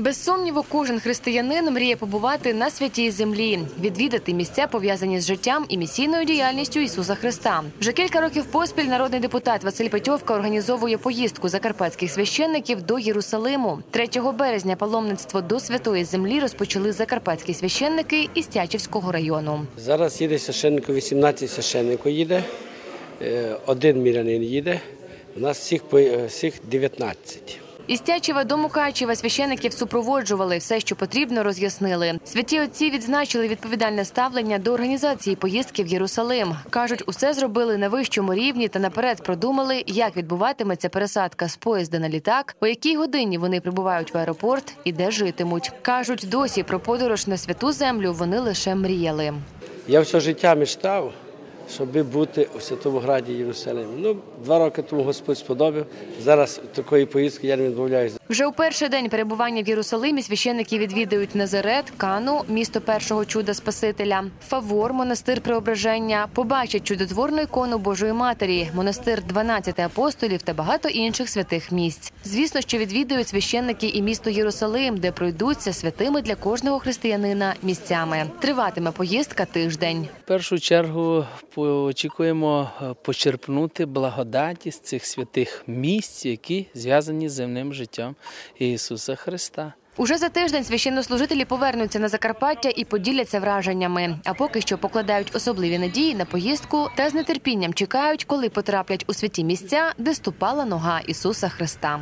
Без сумніву, кожен християнин мріє побувати на святій землі, відвідати місця пов'язані з життям і місійною діяльністю Ісуса Христа. Вже кілька років поспіль народний депутат Василь Петьовка організовує поїздку закарпатських священників до Єрусалиму. 3 березня паломництво до святої землі розпочали закарпатські священники із Тячівського району. Зараз їде священнику, 18 священників їде, е, один мірянин їде. У нас всіх, е, всіх 19. Із Тячева до Мукачева священиків супроводжували, все, що потрібно, роз'яснили. Святі отці відзначили відповідальне ставлення до організації поїздки в Єрусалим. кажуть, усе зробили на вищому рівні та наперед продумали, як відбуватиметься пересадка з поїзда на літак, у якій годині вони прибувають в аеропорт і де житимуть. кажуть, досі про подорож на святу землю вони лише мріяли. Я все життя мечтав, щоб бути у Святому Граді Єрусалимі. Ну, два роки тому Господь сподобав. Зараз такої поїздки я не відмовляюся. Вже у перший день перебування в Єрусалимі священники відвідають Назарет, Кану, місто першого чуда Спасителя, Фавор, монастир Преображення, побачать чудотворну ікону Божої Матері, монастир 12 апостолів та багато інших святих місць. Звісно, що відвідають священники і місто Єрусалим, де пройдуться святими для кожного християнина місцями. Триватиме поїздка тиждень. В першу чергу очікуємо е, почерпнути благодаті з цих святих місць, які зв'язані з земним життям Ісуса Христа. Уже за тиждень священнослужителі повернуться на Закарпаття і поділяться враженнями. А поки що покладають особливі надії на поїздку та з нетерпінням чекають, коли потраплять у святі місця, де ступала нога Ісуса Христа.